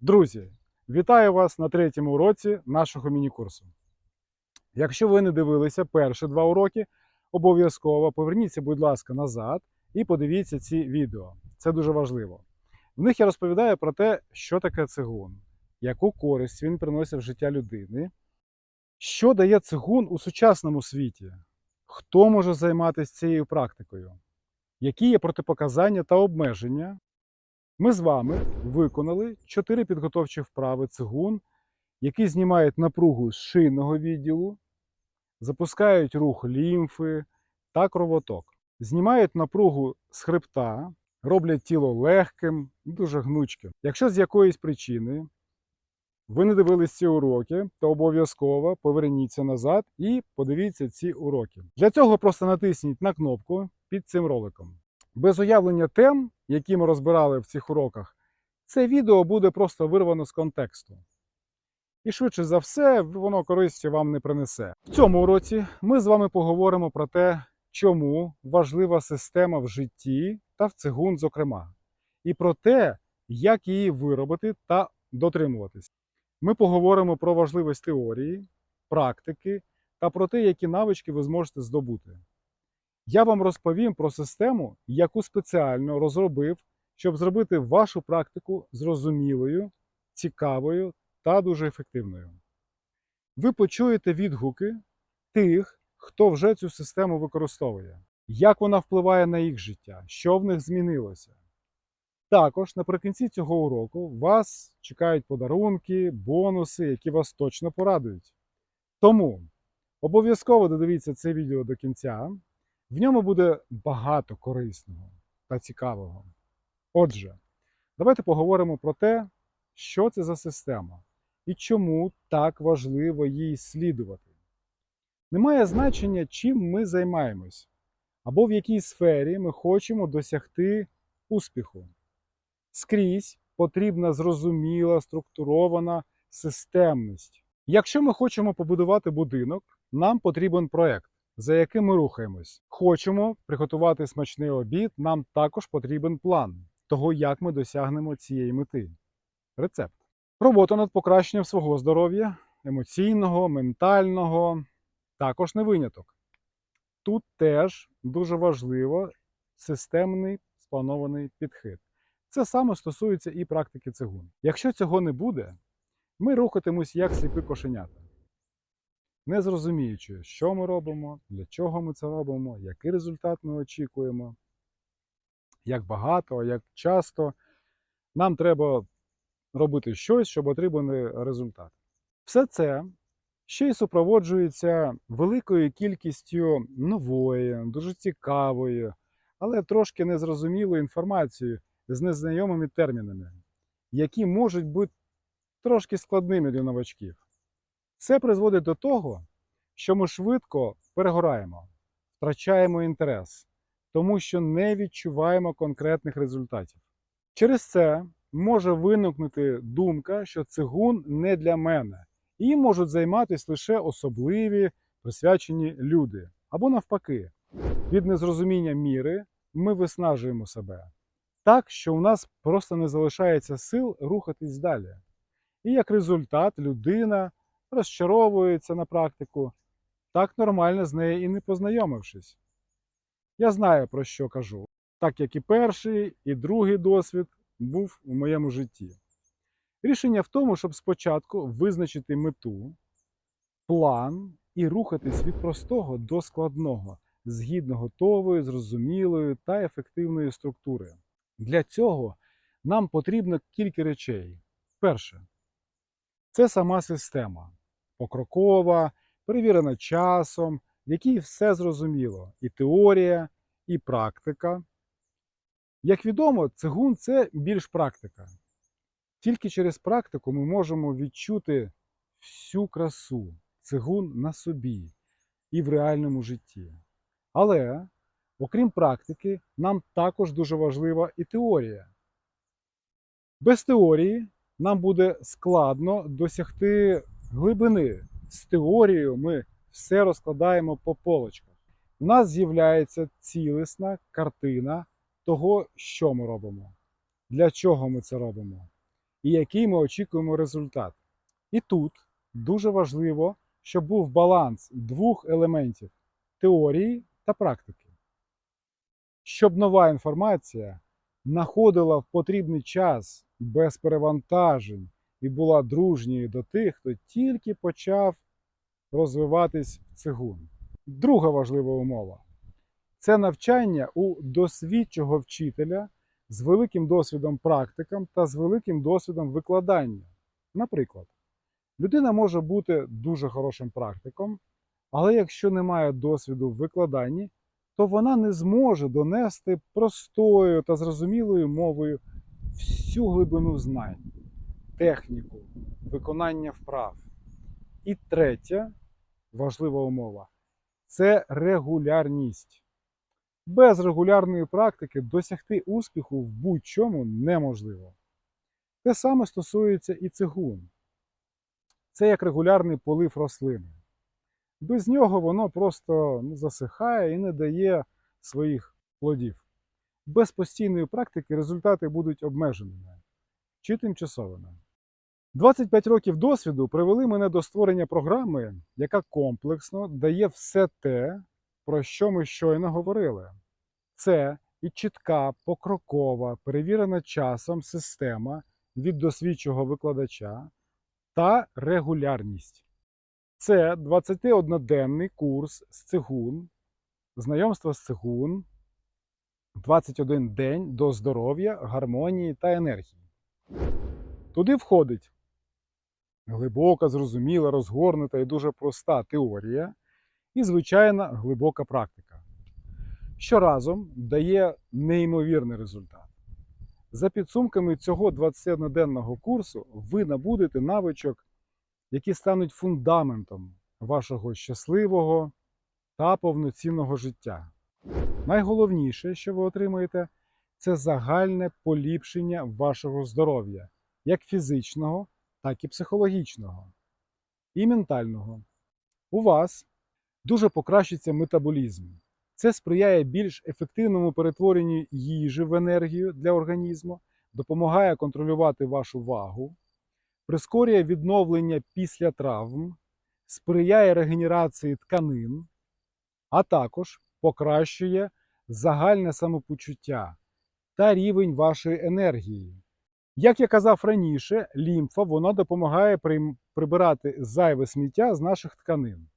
Друзі, вітаю вас на третьому уроці нашого міні-курсу. Якщо ви не дивилися перші два уроки, обов'язково поверніться, будь ласка, назад і подивіться ці відео. Це дуже важливо. В них я розповідаю про те, що таке цигун, яку користь він приносить в життя людини, що дає цигун у сучасному світі, хто може займатися цією практикою, які є протипоказання та обмеження. Ми з вами виконали чотири підготовчі вправи цигун, які знімають напругу з шийного відділу, запускають рух лімфи та кровоток, знімають напругу з хребта, роблять тіло легким, дуже гнучким. Якщо з якоїсь причини ви не дивились ці уроки, то обов'язково поверніться назад і подивіться ці уроки. Для цього просто натисніть на кнопку під цим роликом. Без уявлення тем, які ми розбирали в цих уроках, це відео буде просто вирвано з контексту. І швидше за все, воно користі вам не принесе. В цьому уроці ми з вами поговоримо про те, чому важлива система в житті та в цигун, зокрема, і про те, як її виробити та дотримуватись. Ми поговоримо про важливість теорії, практики та про те, які навички ви зможете здобути. Я вам розповім про систему, яку спеціально розробив, щоб зробити вашу практику зрозумілою, цікавою та дуже ефективною. Ви почуєте відгуки тих, хто вже цю систему використовує, як вона впливає на їх життя, що в них змінилося. Також наприкінці цього уроку вас чекають подарунки, бонуси, які вас точно порадують. Тому обов'язково додивіться це відео до кінця. В ньому буде багато корисного та цікавого. Отже, давайте поговоримо про те, що це за система і чому так важливо їй слідувати. Немає значення, чим ми займаємось, або в якій сфері ми хочемо досягти успіху. Скрізь потрібна зрозуміла, структурована системність. Якщо ми хочемо побудувати будинок, нам потрібен проект за яким ми рухаємось. Хочемо приготувати смачний обід, нам також потрібен план того, як ми досягнемо цієї мети. Рецепт. Робота над покращенням свого здоров'я, емоційного, ментального, також не виняток. Тут теж дуже важливо системний спланований підхід. Це саме стосується і практики цигун. Якщо цього не буде, ми рухатимось як сліпі кошенята не зрозуміючи, що ми робимо, для чого ми це робимо, який результат ми очікуємо, як багато, як часто. Нам треба робити щось, щоб отримати результат. Все це ще й супроводжується великою кількістю нової, дуже цікавої, але трошки незрозумілої інформації з незнайомими термінами, які можуть бути трошки складними для новачків. Це призводить до того, що ми швидко перегораємо, втрачаємо інтерес, тому що не відчуваємо конкретних результатів. Через це може виникнути думка, що цигун не для мене, і можуть займатися лише особливі присвячені люди. Або навпаки, від незрозуміння міри ми виснажуємо себе так, що у нас просто не залишається сил рухатись далі. І як результат, людина розчаровується на практику, так нормально з нею і не познайомившись. Я знаю, про що кажу, так як і перший, і другий досвід був у моєму житті. Рішення в тому, щоб спочатку визначити мету, план і рухатись від простого до складного, згідно готової, зрозумілої та ефективної структури. Для цього нам потрібно кілька речей. Перше, це сама система покрокова, перевірена часом, в якій все зрозуміло: і теорія, і практика. Як відомо, цигун це більш практика. Тільки через практику ми можемо відчути всю красу цигун на собі і в реальному житті. Але, окрім практики, нам також дуже важлива і теорія. Без теорії нам буде складно досягти глибини. З теорією ми все розкладаємо по полочках. У нас з'являється цілісна картина того, що ми робимо, для чого ми це робимо. і який ми очікуємо результат. І тут дуже важливо, щоб був баланс двох елементів теорії та практики. Щоб нова інформація находила в потрібний час без перевантажень і була дружньою до тих, хто тільки почав розвиватись в цигун. Друга важлива умова це навчання у досвідчого вчителя з великим досвідом практикам та з великим досвідом викладання. Наприклад, людина може бути дуже хорошим практиком, але якщо немає досвіду в викладанні, то вона не зможе донести простою та зрозумілою мовою всю глибину знань, техніку, виконання вправ. І третя важлива умова це регулярність. Без регулярної практики досягти успіху в будь-чому неможливо. Те саме стосується і цигун. Це як регулярний полив рослини. Без нього воно просто ну, засихає і не дає своїх плодів. Без постійної практики результати будуть обмеженими чи тимчасовими. 25 років досвіду привели мене до створення програми, яка комплексно дає все те, про що ми щойно говорили. Це і чітка, покрокова, перевірена часом система від досвідчого викладача та регулярність. Це 21-денний курс з цигун, знайомство з цигун, 21 день до здоров'я, гармонії та енергії. Туди входить глибока, зрозуміла, розгорнута і дуже проста теорія і звичайна глибока практика, що разом дає неймовірний результат. За підсумками цього 21-денного курсу ви набудете навичок, які стануть фундаментом вашого щасливого та повноцінного життя. Найголовніше, що ви отримаєте, це загальне поліпшення вашого здоров'я, як фізичного, так і психологічного і ментального. У вас дуже покращиться метаболізм. Це сприяє більш ефективному перетворенню їжі в енергію для організму, допомагає контролювати вашу вагу, прискорює відновлення після травм, сприяє регенерації тканин, а також покращує загальне самопочуття та рівень вашої енергії. Як я казав раніше, лімфа вона допомагає прибирати зайве сміття з наших тканин.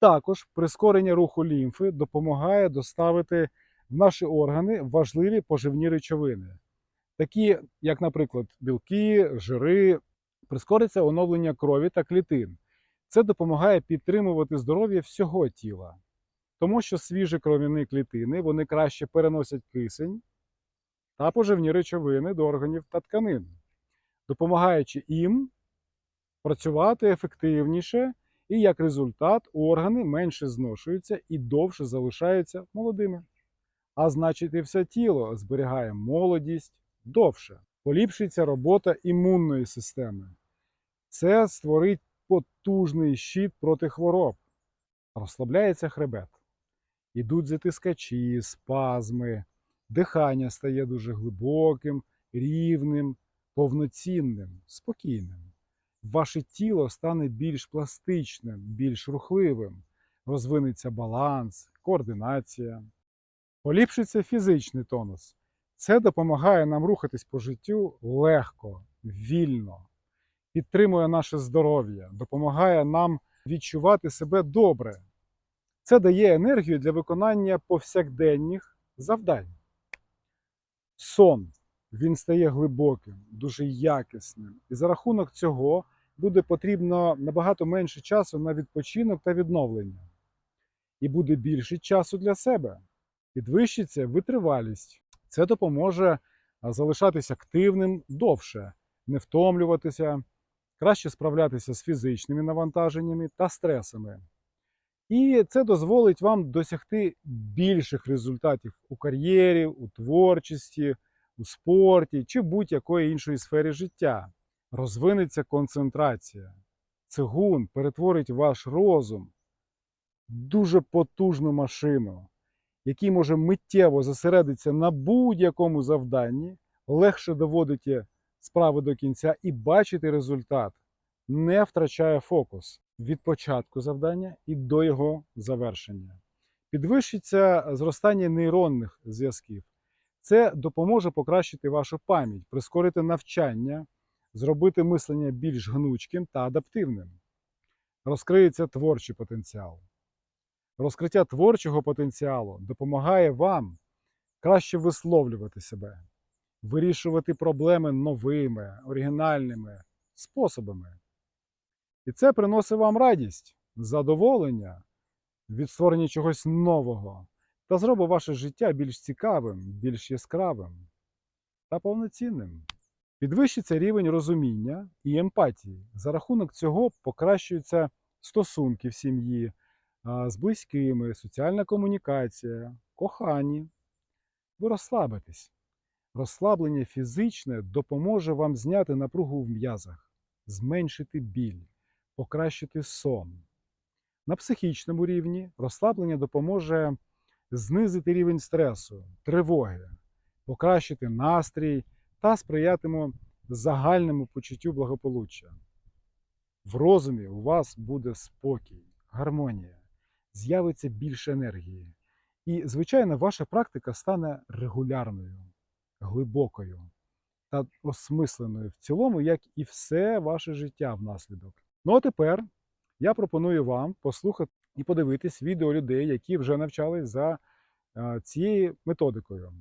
Також прискорення руху лімфи допомагає доставити в наші органи важливі поживні речовини, такі як, наприклад, білки, жири, прискориться оновлення крові та клітин. Це допомагає підтримувати здоров'я всього тіла, тому що свіжі кров'яні клітини вони краще переносять кисень та поживні речовини до органів та тканин, допомагаючи їм працювати ефективніше, і як результат органи менше зношуються і довше залишаються молодими. А значить, і все тіло зберігає молодість довше. Поліпшується робота імунної системи. Це створить потужний щит проти хвороб. Розслабляється хребет. Ідуть затискачі, спазми, дихання стає дуже глибоким, рівним, повноцінним, спокійним. Ваше тіло стане більш пластичним, більш рухливим, розвинеться баланс, координація. Поліпшиться фізичний тонус. Це допомагає нам рухатись по життю легко, вільно, підтримує наше здоров'я, допомагає нам відчувати себе добре. Це дає енергію для виконання повсякденних завдань. Сон він стає глибоким, дуже якісним. І за рахунок цього буде потрібно набагато менше часу на відпочинок та відновлення. І буде більше часу для себе. Підвищиться витривалість. Це допоможе залишатися активним довше, не втомлюватися, краще справлятися з фізичними навантаженнями та стресами. І це дозволить вам досягти більших результатів у кар'єрі, у творчості, у спорті чи будь-якої іншої сфері життя. Розвинеться концентрація. Цигун перетворить ваш розум в дуже потужну машину, який може миттєво зосередитися на будь-якому завданні, легше доводите справи до кінця і бачити результат, не втрачає фокус від початку завдання і до його завершення. Підвищиться зростання нейронних зв'язків. Це допоможе покращити вашу пам'ять, прискорити навчання, зробити мислення більш гнучким та адаптивним. Розкриється творчий потенціал. Розкриття творчого потенціалу допомагає вам краще висловлювати себе, вирішувати проблеми новими, оригінальними способами. І це приносить вам радість, задоволення від створення чогось нового та зробить ваше життя більш цікавим, більш яскравим та повноцінним. Підвищиться рівень розуміння і емпатії. За рахунок цього покращуються стосунки в сім'ї з близькими, соціальна комунікація, кохані. Ви розслабитесь. Розслаблення фізичне допоможе вам зняти напругу в м'язах, зменшити біль, покращити сон. На психічному рівні розслаблення допоможе знизити рівень стресу, тривоги, покращити настрій та сприятиме загальному почуттю благополуччя. В розумі у вас буде спокій, гармонія, з'явиться більше енергії. І, звичайно, ваша практика стане регулярною, глибокою та осмисленою в цілому, як і все ваше життя внаслідок. Ну а тепер я пропоную вам послухати і подивитись відео людей, які вже навчались за е, цією методикою.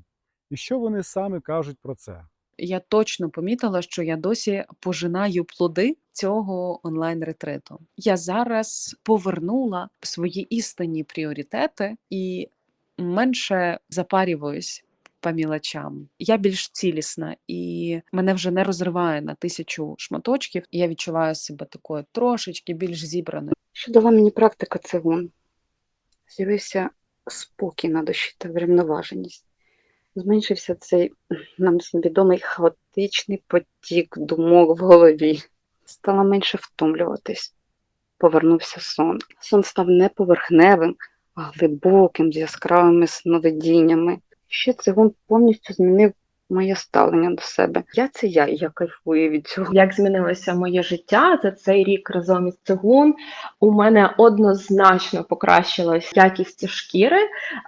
І що вони саме кажуть про це? Я точно помітила, що я досі пожинаю плоди цього онлайн-ретриту. Я зараз повернула свої істинні пріоритети і менше запарююсь по мілочам. Я більш цілісна і мене вже не розриває на тисячу шматочків. І я відчуваю себе такою трошечки більш зібраною. Що дала мені практика цигун? З'явився спокій на душі та врівноваженість. Зменшився цей нам відомий хаотичний потік думок в голові. Стала менше втомлюватись. Повернувся сон. Сон став не поверхневим, а глибоким, з яскравими сновидіннями. Ще цигун повністю змінив моє ставлення до себе. Я це я, і я кайфую від цього. як змінилося моє життя за цей рік разом із цигун. У мене однозначно покращилась якість шкіри.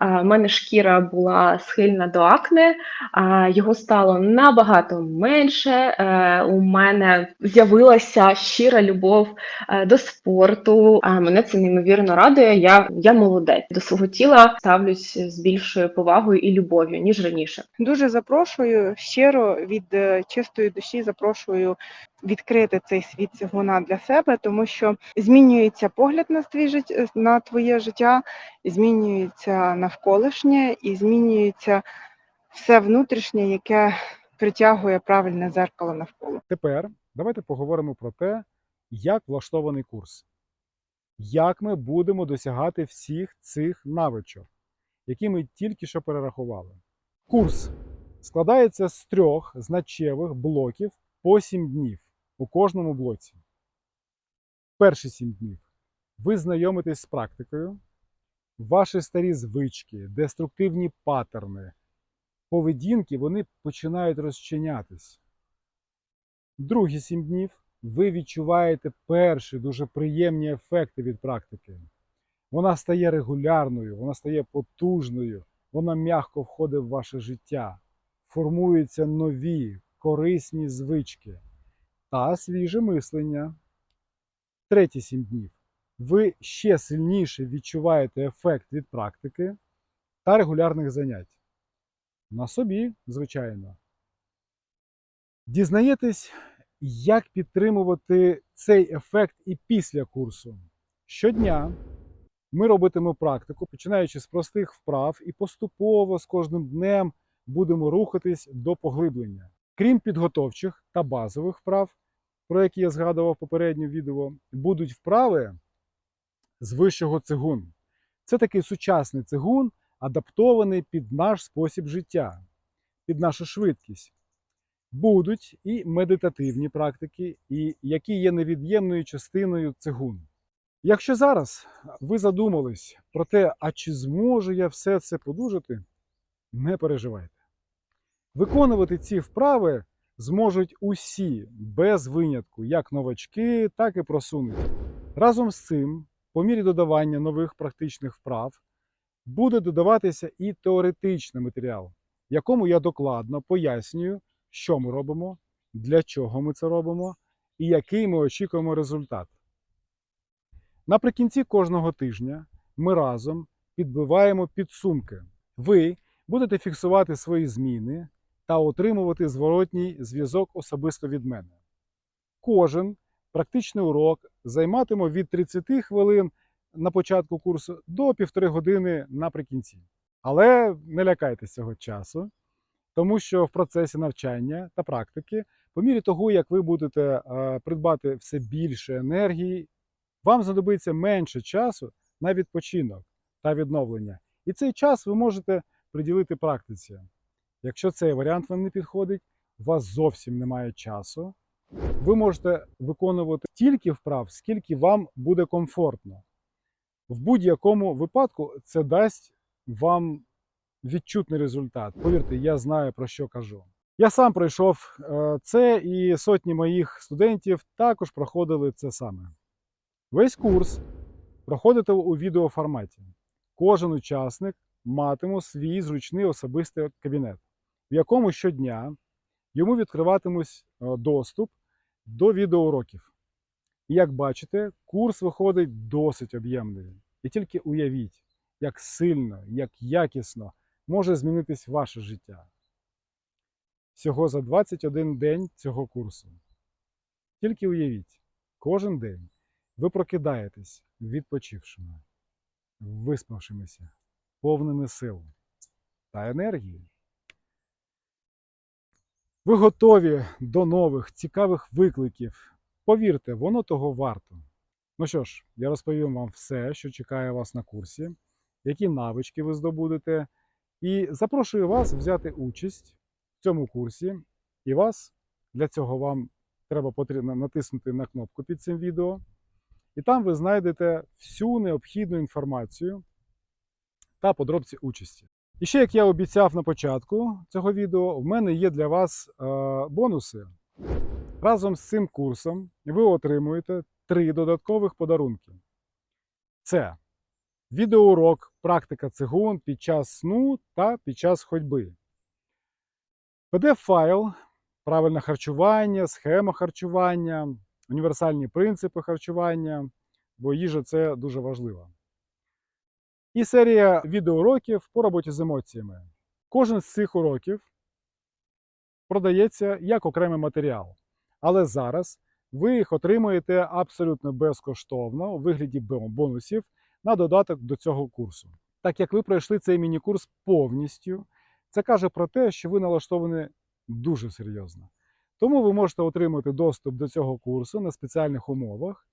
У мене шкіра була схильна до акне, а, його стало набагато менше. Е, У мене з'явилася щира любов е, до спорту. А Мене це неймовірно радує. Я, я молодець. До свого тіла ставлюсь з більшою повагою і любов'ю, ніж раніше. Дуже запрошую щиро від е, чистої душі. Запрошую відкрити цей світ цигуна для себе, тому що змінюється погляд на твій жит- на твоє життя, змінюється навколишнє і змінюється все внутрішнє, яке притягує правильне зеркало навколо. Тепер давайте поговоримо про те, як влаштований курс, як ми будемо досягати всіх цих навичок, які ми тільки що перерахували. Курс складається з трьох значевих блоків по 7 днів у кожному блоці. Перші 7 днів ви знайомитесь з практикою, ваші старі звички, деструктивні паттерни, поведінки вони починають розчинятись. Другі 7 днів ви відчуваєте перші дуже приємні ефекти від практики. Вона стає регулярною, вона стає потужною, вона м'яко входить в ваше життя, формуються нові корисні звички та свіже мислення. Треті 7 днів ви ще сильніше відчуваєте ефект від практики та регулярних занять. На собі, звичайно. Дізнаєтесь, як підтримувати цей ефект і після курсу. Щодня ми робитимемо практику, починаючи з простих вправ, і поступово з кожним днем будемо рухатись до поглиблення. Крім підготовчих та базових вправ, про які я згадував в відео, будуть вправи з вищого цигун. Це такий сучасний цигун, адаптований під наш спосіб життя, під нашу швидкість. Будуть і медитативні практики, і які є невід'ємною частиною цигун. Якщо зараз ви задумались про те, а чи зможу я все це подужати, не переживайте. Виконувати ці вправи зможуть усі без винятку, як новачки, так і просунуті. Разом з цим, по мірі додавання нових практичних вправ, буде додаватися і теоретичний матеріал, якому я докладно пояснюю, що ми робимо, для чого ми це робимо і який ми очікуємо результат. Наприкінці кожного тижня ми разом підбиваємо підсумки. Ви будете фіксувати свої зміни та отримувати зворотній зв'язок особисто від мене. Кожен практичний урок займатиме від 30 хвилин на початку курсу до півтори години наприкінці. Але не лякайтеся цього часу, тому що в процесі навчання та практики, по мірі того, як ви будете е, придбати все більше енергії, вам знадобиться менше часу на відпочинок та відновлення. І цей час ви можете приділити практиці. Якщо цей варіант вам не підходить, у вас зовсім немає часу. Ви можете виконувати стільки вправ, скільки вам буде комфортно. В будь-якому випадку це дасть вам відчутний результат. Повірте, я знаю про що кажу. Я сам пройшов е, це, і сотні моїх студентів також проходили це саме. Весь курс проходите у відеоформаті. Кожен учасник матиме свій зручний особистий кабінет, в якому щодня йому відкриватимуть е, доступ до відеоуроків. І як бачите, курс виходить досить об'ємний. І тільки уявіть, як сильно, як якісно може змінитись ваше життя. Всього за 21 день цього курсу. Тільки уявіть, кожен день ви прокидаєтесь відпочившими, виспавшимися, повними сил та енергії. Ви готові до нових цікавих викликів. Повірте, воно того варто. Ну що ж, я розповім вам все, що чекає вас на курсі, які навички ви здобудете, і запрошую вас взяти участь в цьому курсі. І вас для цього вам треба натиснути на кнопку під цим відео. І там ви знайдете всю необхідну інформацію та подробиці участі. І ще, як я обіцяв на початку цього відео, в мене є для вас е, бонуси. Разом з цим курсом ви отримуєте три додаткових подарунки. Це відеоурок, практика цигун під час сну та під час ходьби. PDF-файл, правильне харчування, схема харчування, універсальні принципи харчування, бо їжа це дуже важливо. І серія відеоуроків по роботі з емоціями. Кожен з цих уроків продається як окремий матеріал. Але зараз ви їх отримуєте абсолютно безкоштовно у вигляді бонусів на додаток до цього курсу. Так як ви пройшли цей міні-курс повністю, це каже про те, що ви налаштовані дуже серйозно. Тому ви можете отримати доступ до цього курсу на спеціальних умовах.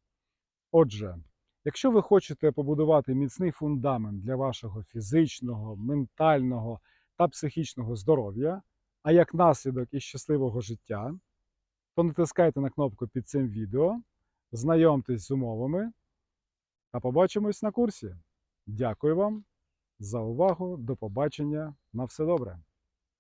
Отже, якщо ви хочете побудувати міцний фундамент для вашого фізичного, ментального та психічного здоров'я, а як наслідок і щасливого життя, то натискайте на кнопку під цим відео, знайомтесь з умовами та побачимось на курсі. Дякую вам за увагу. До побачення. На все добре.